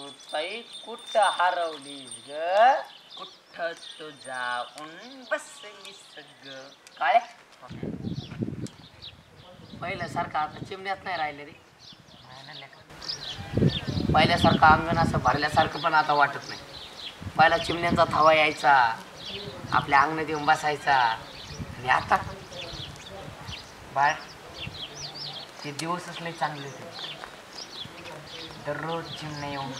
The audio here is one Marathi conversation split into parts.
कुठ हरवलीस ग? कुठ तू जाऊन बसली सग काय पहिल्यासारखं आता चिमण्यात नाही राहिले रे. पहिल्यासारखं अंगण असं भरल्यासारखं पण आता वाटत नाही. पहिला चिमण्यांचा थवा यायचा आपल्या अंगणात येऊन बसायचा. आणि आता? बाळ ते दिवसच लय चांगले होते. दररोज चिमण्या येऊन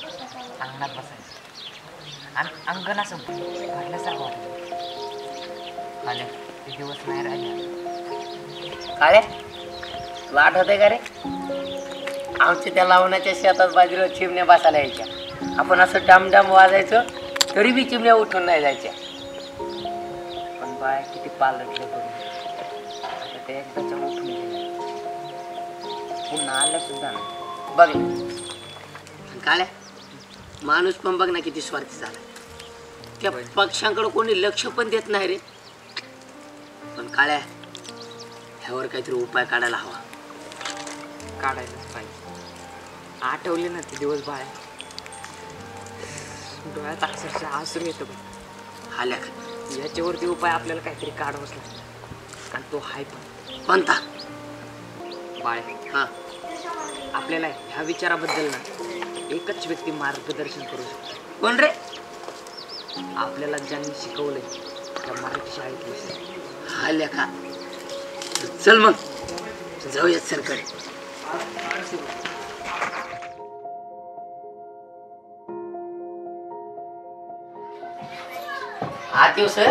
अंगणात बसायचं. आणि अंगण असं भरल्यासारखं वाटलं आले ते दिवस नाही राहिले. का तुला आठवत आहे का रे? आमच्या त्या लावण्याच्या शेतात बाजूला चिमण्या बसायला यायच्या. आपण असं डामडाम वाजायचं तरी बी चिमण्या उठून नाही जायच्या. पण बाय किती पालटले आता ते एकदाच्या उठून गेले. पुन्हा आल्या सुद्धा नाही. बघ. काळ्या. माणूस पण बघ ना किती स्वार्थी झाला. त्या पक्ष्यांकडे कोणी लक्ष पण देत नाही रे. पण काळ्या ह्यावर काहीतरी उपाय काढायला हवा. काढायलाच पाहिजे. आठवले ना ते दिवस बाळा डोळ्यात अक्षरशः हसून येतं बघ आल्या का? याच्यावरती उपाय आपल्याला काहीतरी काढावाच लागतो आणि तो हाय पण. कोणता? बाळे हा. आपल्याला ह्या विचाराबद्दल ना एकच व्यक्ती मार्गदर्शन करू शकतो. कोण रे? आपल्याला ज्यांनी शिकवलंय त्या मराठी शाळेतले आल्या का चल मग. जाऊयात सरकडे आत येऊ सर.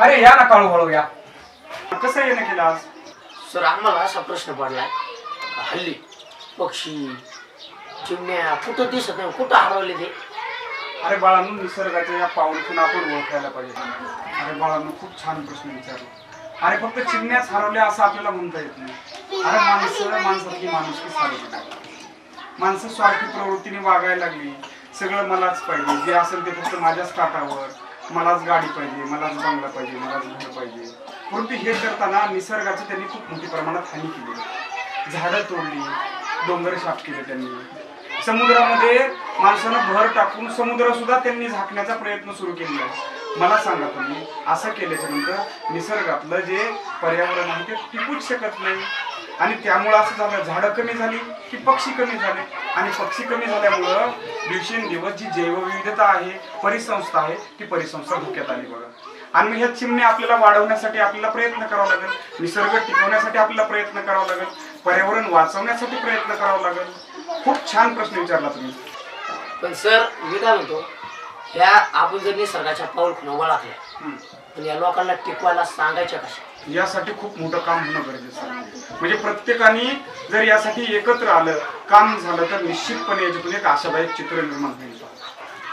अरे या ना काळू हळू या. कसं येणं केलं आज सर आम्हाला असा प्रश्न पडलाय. हल्ली पक्षी चिमण्या कुठं दिसत नाही कुठं हरवले ते? अरे बाळांनो निसर्गाच्या या पाऊलतून आपण ओळखायला पाहिजे. अरे बाळांनो खूप छान प्रश्न विचारला. अरे फक्त चिमण्याच हरवल्या असं आपल्याला म्हणता येत नाही. अरे माणसं माणसातली माणुसकी हरवली माणसं स्वार्थी प्रवृत्तीने वागायला लागली. सगळं मलाच पाहिजे. जे असेल ते फक्त माझ्याच काठावर. मलाच गाडी पाहिजे मलाच बंगला पाहिजे मलाच घर पाहिजे. परंतु हे करताना निसर्गाची त्यांनी खूप मोठ्या प्रमाणात हानी केली. झाडं तोडली डोंगर साफ केले त्यांनी. समुद्रामध्ये माणसानं भर टाकून समुद्र सुद्धा त्यांनी झाकण्याचा प्रयत्न सुरू केलेला आहे. मला सांगा तुम्ही असं केल्याच्यानंतर निसर्गातलं जे पर्यावरण आहे ते टिकूच शकत नाही. आणि त्यामुळं असं झालं झाडं कमी झाली की पक्षी कमी झाले. आणि पक्षी कमी झाल्यामुळं दिवसेंदिवस जी जैवविविधता आहे परिसंस्था आहे ती परिसंस्था धोक्यात आली बघा. आणि मग ह्या चिमण्या आपल्याला वाढवण्यासाठी आपल्याला प्रयत्न करावा लागेल. निसर्ग टिकवण्यासाठी आपल्याला प्रयत्न करावा लागेल. पर्यावरण वाचवण्यासाठी प्रयत्न करावा लागेल. खूप छान प्रश्न विचारला तुम्ही. पण सर मी काय म्हणतो ह्या आपण जर निसर्गाच्या पाऊल वळखल्या हम्म. पण या लोकांना टिकवायला सांगायच्या कशा? यासाठी खूप मोठं काम होणं गरजेचं आहे. म्हणजे प्रत्येकाने जर यासाठी एकत्र आलं काम झालं तर निश्चितपणे याच्यातून एक आशादायक चित्र निर्माण होईल.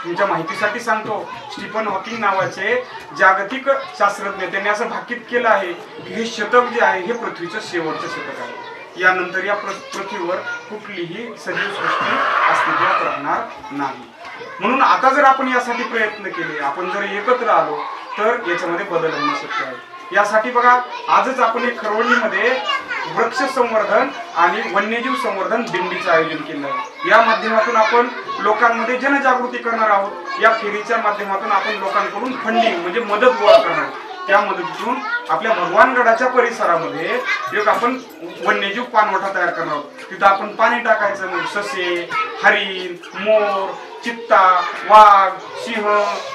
तुमच्या माहितीसाठी सांगतो स्टीफन हॉकिंग नावाचे जागतिक शास्त्रज्ञ त्यांनी असं भाकीत केलं आहे की हे शतक जे आहे हे पृथ्वीचं शेवटचं शतक आहे. यानंतर या पृथ्वीवर कुठलीही सजीव सृष्टी अस्तित्वात राहणार नाही. म्हणून आता जर आपण यासाठी प्रयत्न केले आपण जर एकत्र आलो तर याच्यामध्ये बदल होणं शक्य आहे. यासाठी बघा आजच आपण एक खरवणीमध्ये वृक्ष संवर्धन आणि वन्यजीव संवर्धन दिंडीचं आयोजन केलं आहे. या माध्यमातून आपण लोकांमध्ये जनजागृती करणार आहोत. या फेरीच्या माध्यमातून आपण लोकांकडून फंडिंग म्हणजे मदत गोळा करणार आहोत. त्या मदतीतून आपल्या भगवानगडाच्या परिसरामध्ये एक आपण वन्यजीव पाणवठा तयार करणार आहोत. तिथं आपण पाणी टाकायचं मग ससे हरिण मोर चित्ता वाघ सिंह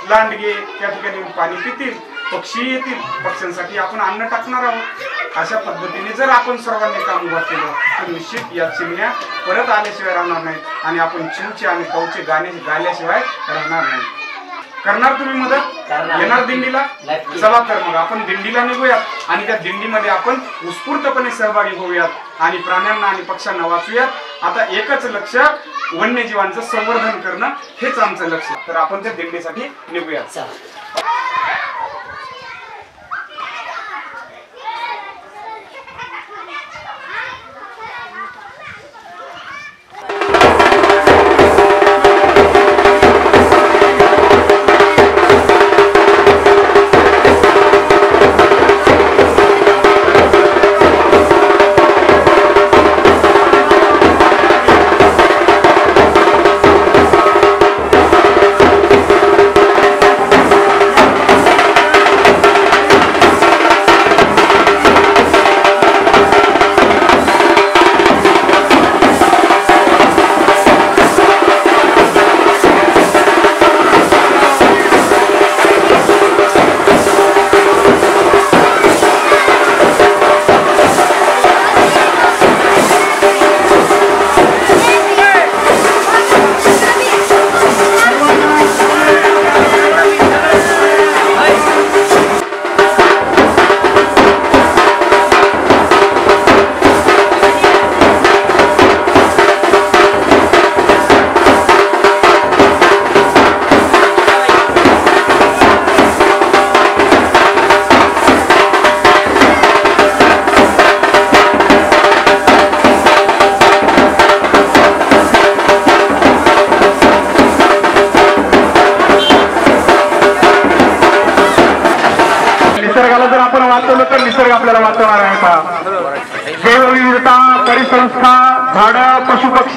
लांडगे त्या ठिकाणी पाणी पितील पक्षी येतील पक्ष्यांसाठी आपण अन्न टाकणार आहोत. अशा पद्धतीने जर आपण सर्वांनी काम उभा केलं तर निश्चित या चिमण्या परत आल्याशिवाय राहणार नाहीत आणि आपण चिवचे आणि कवचे गाणे गायल्याशिवाय राहणार नाही करणार तुम्ही मदत. येणार दिंडीला. चला तर मग आपण दिंडीला निघूयात आणि त्या दिंडीमध्ये आपण उत्स्फूर्तपणे सहभागी होऊयात आणि प्राण्यांना आणि पक्ष्यांना वाचूयात. आता एकच लक्ष वन्यजीवांचं संवर्धन करणं हेच आमचं लक्ष तर आपण त्या दिंडीसाठी निघूयात.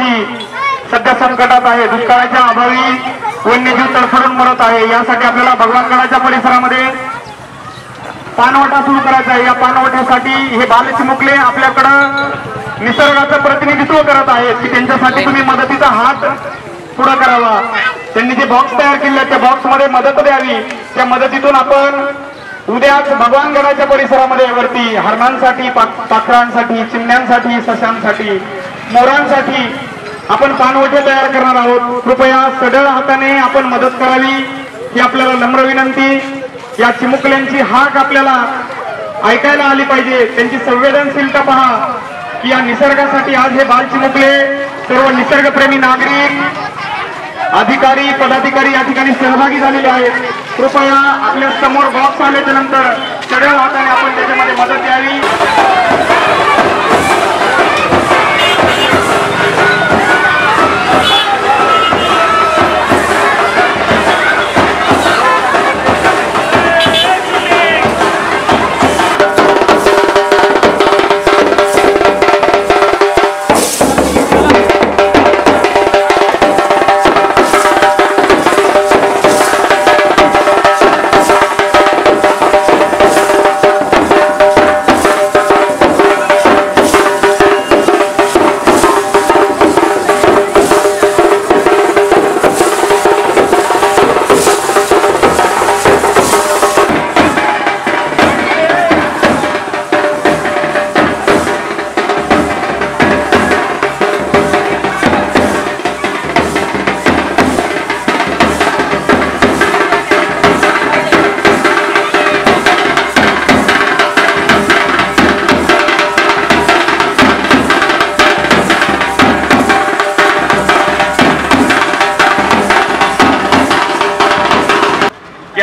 पशुपक्षी सध्या संकटात आहे दुष्काळाच्या अभावी वन्यजीव तडफडून मरत आहे. यासाठी आपल्याला भगवानगडाच्या परिसरामध्ये पानवटा सुरू करायचा आहे. या पानवट्यासाठी हे बालचिमुकले आपल्याकडं निसर्गाचं प्रतिनिधित्व करत आहेत की त्यांच्यासाठी तुम्ही मदतीचा हात पुढं करावा. त्यांनी जे बॉक्स तयार केले त्या बॉक्समध्ये मदत द्यावी. त्या मदतीतून आपण उद्याच भगवानगडाच्या परिसरामध्ये वरती हरणांसाठी पाखरांसाठी चिमण्यांसाठी सशांसाठी मोरांसाठी आपण पानवटे तयार करणार आहोत. कृपया सडळ हाताने आपण मदत करावी. ही आपल्याला नम्र विनंती. या चिमुकल्यांची हाक आपल्याला ऐकायला आली पाहिजे. त्यांची संवेदनशीलता पहा. की या निसर्गासाठी आज हे बाल चिमुकले. सर्व निसर्गप्रेमी नागरिक अधिकारी पदाधिकारी या ठिकाणी सहभागी झालेले आहेत. कृपया आपल्यासमोर बॉक्स आल्याच्यानंतर सडळ हाताने आपण त्याच्यामध्ये मदत द्यावी.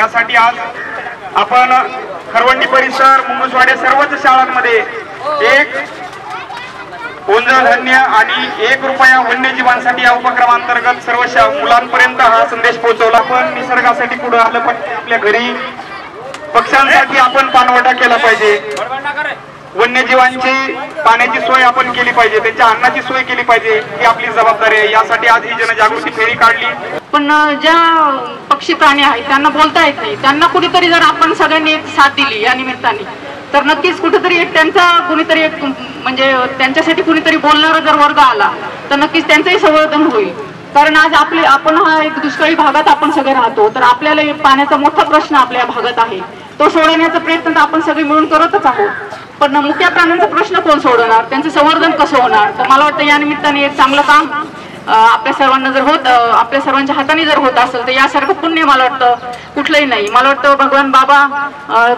यासाठी आज आपण खरवंडी परिसर मुंगसवाड्या सर्वच शाळांमध्ये एक धान्य आणि एक रुपया वन्यजीवांसाठी या उपक्रमांतर्गत सर्व मुलांपर्यंत हा संदेश पोहोचवला. पण निसर्गासाठी पुढे आलं पण आपल्या घरी पक्ष्यांसाठी आपण पानवटा केला पाहिजे. वन्यजीवांची पाण्याची सोय आपण केली पाहिजे त्यांच्या अन्नाची सोय केली पाहिजे ही आपली जबाबदारी आहे. यासाठी आज ही जनजागृती फेरी काढली. पण ज्या पक्षी प्राणी आहेत त्यांना बोलता येत नाही. त्यांना कुठेतरी जर आपण सगळ्यांनी एक साथ दिली या निमित्ताने तर नक्कीच कुठेतरी एक त्यांचा कुणीतरी एक म्हणजे त्यांच्यासाठी कुणीतरी बोलणारा जर वर्ग आला तर नक्कीच त्यांचंही संवर्धन होईल. कारण आज आपले आपण हा एक दुष्काळी भागात आपण सगळे राहतो तर आपल्याला पाण्याचा मोठा प्रश्न आपल्या भागात आहे. तो सोडवण्याचा प्रयत्न तर आपण सगळे मिळून करतच आहोत. पण मुक्या प्राण्यांचा प्रश्न कोण सोडवणार? त्यांचं संवर्धन कसं होणार? तर मला वाटतं या निमित्ताने एक चांगलं काम आपल्या सर्वांना जर होत आपल्या सर्वांच्या हाताने जर होत असेल तर यासारखं पुण्य मला वाटतं कुठलंही नाही. मला वाटतं भगवान बाबा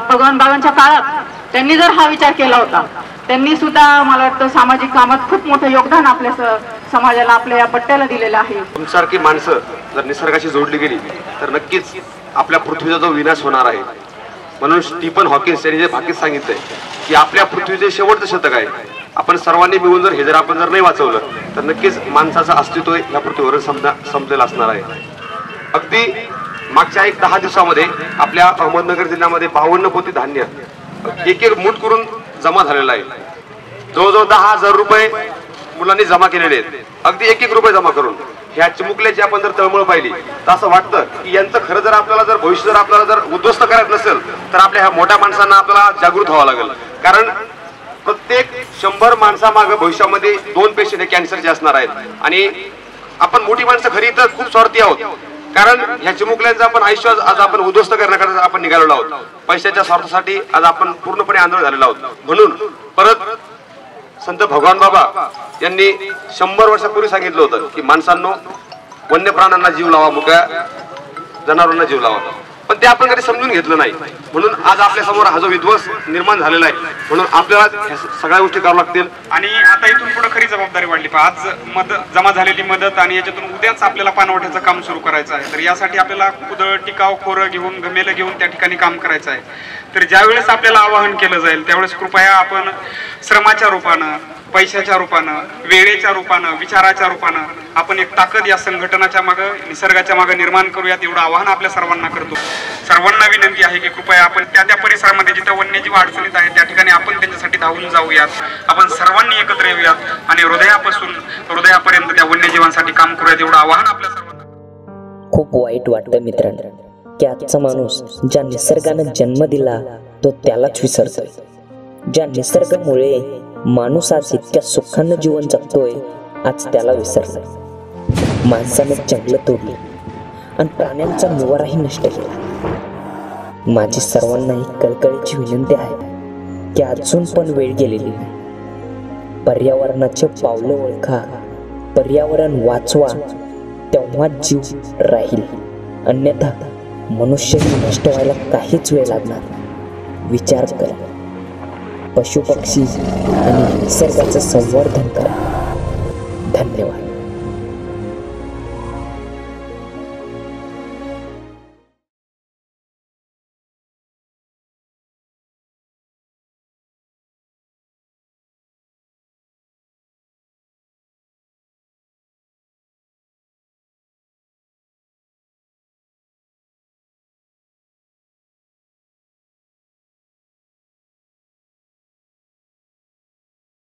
भगवान बाबांच्या काळात त्यांनी जर हा विचार केला होता त्यांनी सुद्धा मला वाटतं सामाजिक कामात खूप मोठं योगदान आपल्या समाजाला आपल्या या पट्ट्याला दिलेलं आहे. तुमच्यासारखी माणसं जर निसर्गाशी जोडली गेली तर नक्कीच आपल्या पृथ्वीचा जो विनाश होणार आहे म्हणून स्टीफन हॉकिन्स यांनी जे भाकीत सांगितलंय की आपल्या पृथ्वीचे शेवटचं शतक आहे. आपण सर्वांनी मिळून जर हे जर आपण जर नाही वाचवलं तर नक्कीच माणसाचं अस्तित्व या पृथ्वीवर समजा संपलेलं असणार आहे. अगदी मागच्या एक दहा दिवसामध्ये आपल्या अहमदनगर जिल्ह्यामध्ये बावन्न पोती धान्य एक एक मूठ करून जमा झालेलं आहे. जवळजवळ दहा हजार रुपये मुलांनी जमा केलेले आहेत. अगदी एक एक रुपये जमा करून. ह्या चिमुकल्याची आपण जर तळमळ पाहिली तर असं वाटतं की यांचं खरं जर आपल्याला जर भविष्य जर आपल्याला जर उद्ध्वस्त करायचं नसेल तर आपल्या ह्या मोठ्या माणसांना आपल्याला जागृत व्हावं लागेल. कारण प्रत्येक शंभर माणसामागं भविष्यामध्ये दोन पेशंट हे कॅन्सरचे असणार आहेत. आणि आपण मोठी माणसं खरी तर खूप स्वार्थी आहोत. कारण ह्या चिमुकल्यांचं आपण आयुष्य आज- आपण उद्ध्वस्त करण्याकरता आपण निघालेलो आहोत. पैशाच्या स्वार्थासाठी आज आपण पूर्णपणे आंदोलन झालेलो आहोत. म्हणून परत संत भगवान बाबा यांनी शंभर वर्षापूर्वी सांगितलं होतं की माणसांनो वन्य प्राण्यांना जीव लावा मुक्या जनावरांना जीव लावा. ते आपण कधी समजून घेतलं नाही. म्हणून आज आपल्यासमोर हा जो विध्वंस निर्माण झालेला आहे म्हणून आपल्याला ह्या सगळ्या गोष्टी कराव्या लागतील. आणि आता इथून पुढे खरी जबाबदारी वाढली पहा. आज मद जमा झालेली मदत आणि याच्यातून उद्याच आपल्याला पानवठ्याचं काम सुरू करायचं आहे. तर यासाठी आपल्याला कुदळ टिकाव खोरं घेऊन गमेलं घेऊन त्या ठिकाणी काम करायचं आहे. तर ज्यावेळेस आपल्याला आवाहन केलं जाईल त्यावेळेस कृपया आपण श्रमाच्या रूपानं पैशाच्या रूपानं वेळेच्या रूपानं विचाराच्या रूपानं आपण एक ताकद या संघटनाच्या मागं निसर्गाच्या मागं निर्माण करूयात एवढं आवाहन आपल्या सर्वांना करतो. सर्वांना विनंती आहे की कृपया आपण त्या त्या परिसरामध्ये जिथं वन्यजीव अडचणीत आहे त्या ठिकाणी आपण त्यांच्यासाठी धावून जाऊयात. आपण सर्वांनी एकत्र येऊयात आणि हृदयापासून हृदयापर्यंत त्या वन्यजीवांसाठी काम करूयात एवढं आवाहन आपल्या सर्वांना खूप वाईट वाटतं मित्रांनो की आजचा माणूस ज्या निसर्गानं जन्म दिला तो त्यालाच विसरतोय. ज्या निसर्गामुळे माणूस आज इतक्या सुखानं जीवन जगतोय आज त्याला विसरलं माणसानं जंगलं तोडली आणि प्राण्यांचा निवाराही नष्ट केला. माझी सर्वांना ही कळकळीची विनंती आहे की अजून पण वेळ गेलेली नाही. पर्यावरणाचे पावलं ओळखा पर्यावरण वाचवा तेव्हा जीव राहील. अन्यथा मनुष्यही नष्ट व्हायला काहीच वेळ लागणार विचार करा. पशुपक्षी आणि निसर्गाचं संवर्धन करा.